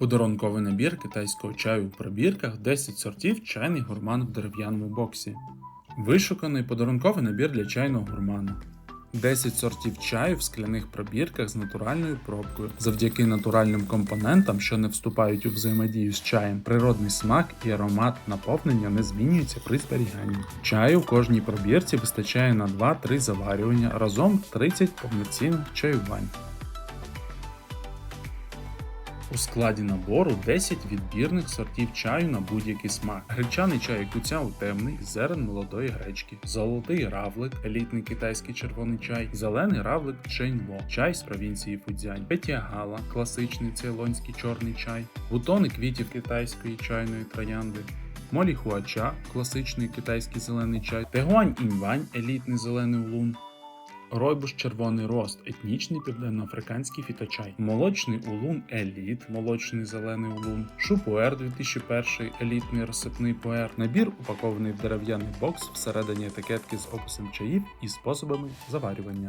Подарунковий набір китайського чаю у пробірках 10 сортів чайний гурман в дерев'яному боксі. Вишуканий подарунковий набір для чайного гурмана. 10 сортів чаю в скляних пробірках з натуральною пробкою. Завдяки натуральним компонентам, що не вступають у взаємодію з чаєм, природний смак і аромат наповнення не змінюються при зберіганні. Чаю в кожній пробірці вистачає на 2-3 заварювання, разом 30 повноцінних чаювань. У складі набору 10 відбірних сортів чаю на будь-який смак. Гречаний чай куцяу темний, зерен молодої гречки, золотий равлик, елітний китайський червоний чай, зелений равлик Чейнло, чай з провінції Фудзянь, Петіагала, класичний цейлонський чорний чай, бутони квітів китайської чайної троянди. Молі хуача, класичний китайський зелений чай, Тегуань інвань, елітний зелений улун, Ройбуш червоний рост, етнічний південноафриканський фіточай, молочний улун еліт, молочний зелений улун, шупуер 2001, елітний розсипний пуер. Набір упакований в дерев'яний бокс всередині етикетки з описом чаїв і способами заварювання.